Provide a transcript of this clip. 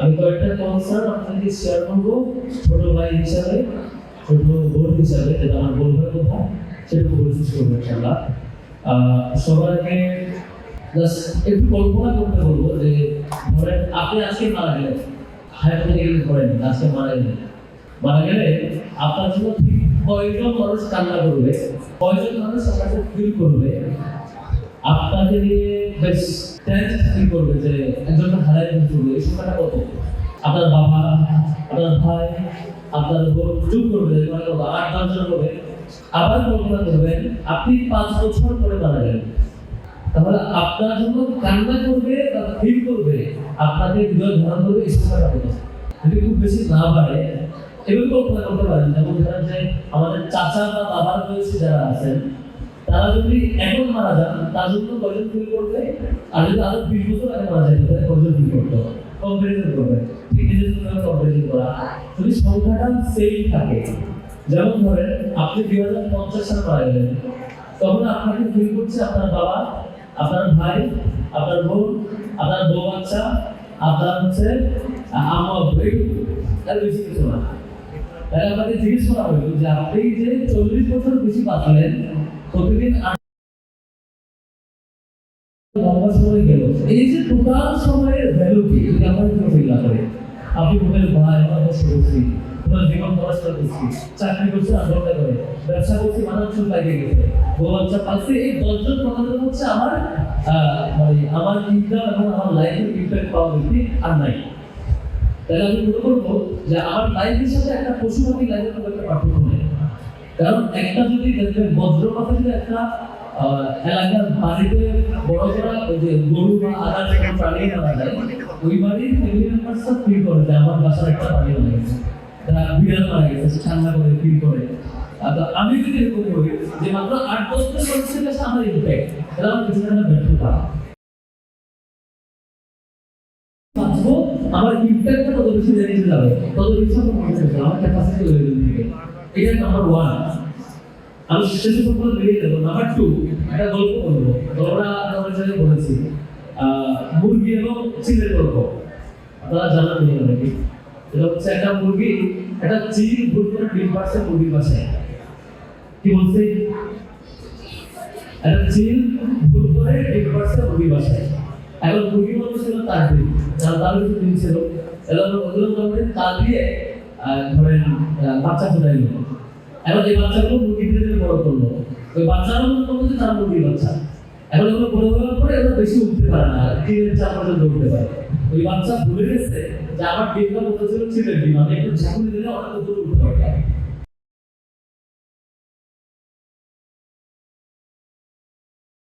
আমি কয়েকটা কনসার্ট আপনাকে শেয়ার করব, ছোট ভাই হিসাবে, ছোট বোন হিসাবে, যেটা আমার বলবার কথা সেটা বলছি করব ইনশাল্লাহ সবার একটু কল্পনা করতে বলব যে, ধরেন আপনি আজকে মারা গেলেন হাইপোথেটিক্যালি ধরেন আজকে মারা গেলেন। মারা গেলে আপনার জন্য ঠিক কয়জন মানুষ কান্না করবে, কয়জন মানুষ আপনাকে ফিল করবে আপনাকে নিয়ে বেশ টেন্স ফিল করবে যে একজন হারাই করবে এই সংখ্যাটা কত? আপনার বাবা, আপনার ভাই, আপনার বোন চুপ করবে মানে কত আট দশ জন হবে। আবার কল্পনা করবেন আপনি পাঁচ বছর পরে মারা গেলেন তাহলে আপনার জন্য কান্না করবে ফিল করবে, আপনাদের হৃদয় ধারণ করবে এই সংখ্যাটা কত? যদি খুব বেশি না বাড়ে এভাবে কল্পনা করতে পারেন। যেমন ধরেন যে আমাদের চাচা বা বাবার বয়সী যারা আছেন তারা যদি এখন মারা যান, তার জন্য কয়জন ফিল করবে? আর যদি আরও বিশ বছর আগে মারা যায়, তাহলে কয়জন ফিল করতে হবে? কম্পারিজন করবে। নিজের কম্পারিজন করা। যদি সংখ্যাটা সেম থাকে, যেমন ধরেন আপনি দুই হাজার পঞ্চাশ সালে মারা গেলেন, তখন আপনাকে ফিল করছে আপনার বাবা, আপনার ভাই, আপনার বোন, আপনার বউ বাচ্চা আপনার হচ্ছে আম্মা আব্বু আর বেশি কিছু না। তাহলে আপনাকে জিজ্ঞেস করা হলো যে আপনি যে চল্লিশ বছর বেশি বাঁচলেন প্রতিদিন লম্বা সময় গেল? এই যে টোটাল সময়ের ভ্যালু কি? যদি আপনি ভাই আমার কষ্ট করছি তোমার জীবন পড়াশোনা করছি চাকরি আন্দোলন করে, ব্যবসা করছি লাগিয়ে গেছে। এই দশজন কথাগুলো হচ্ছে আমার মানে আমার ইনকাম এবং আমার লাইফের ইম্প্যাক্ট পাওয়া ব্যক্তি আর নাই। তাহলে আমি মনে করব যে আমার লাইফের সাথে একটা পশু লাইফের একটা পার্থক্য নেই। কারণ একটা যদি দেখবেন বজ্র কথা যদি একটা এলাকার বাড়িতে বড় করা যে গরু বা আদার কোনো প্রাণী মারা যায় ওই বাড়ির ফ্যামিলি মেম্বার্সরা ফিল করে যে আমার বাসার একটা প্রাণী মারা গেছে। তারা বিড়াল মারা গেছে ঠান্ডা করে ফিল করে। আমি যদি এরকম করি যে মাত্র আট দিন মানুষের কাছে আমার ইম্প্যাক্ট তাহলে আমার একটা ব্যর্থতা আমার ইম্প্যাক্টটা তত বেশি বেড়ে যাবে তত বেশি আমার ক্যাপাসিটি লেভেল থেকে এটা নাম্বার ওয়ান আমি শেষে সম্পর্কে বেরিয়ে দেবো নাম্বার টু একটা গল্প বলব। গল্পটা আমার জায়গায় বলেছি। মুরগি এবং চিলের গল্প। আপনারা জানান নি নাকি? এটা হচ্ছে একটা মুরগি, একটা চিল ভুল করে ডিম পারছে মুরগির বাসায় কি বলছে? একটা চিল ভুল করে ডিম পারছে মুরগির বাসায় এখন মুরগি মানুষ ছিল তার দিন তার তার দিন ছিল? এবং ওগুলো তার দিয়ে ধরেন বাচ্চা ফুটাইল এখন এই বাচ্চাগুলো মুরগি ধীরে বড় করল, ওই বাচ্চারও মনে তার মুরগির বাচ্চা। এখন এগুলো বড় হওয়ার পরে এগুলো বেশি উঠতে পারে না তিনের চার পর্যন্ত উঠতে পারে। ওই বাচ্চা ভুলে গেছে যে আমার ডিমটা মতো ছিল? ছিলেন ডিম একটু ঝাঁকুনি দিলে অনেক উপরে উঠতে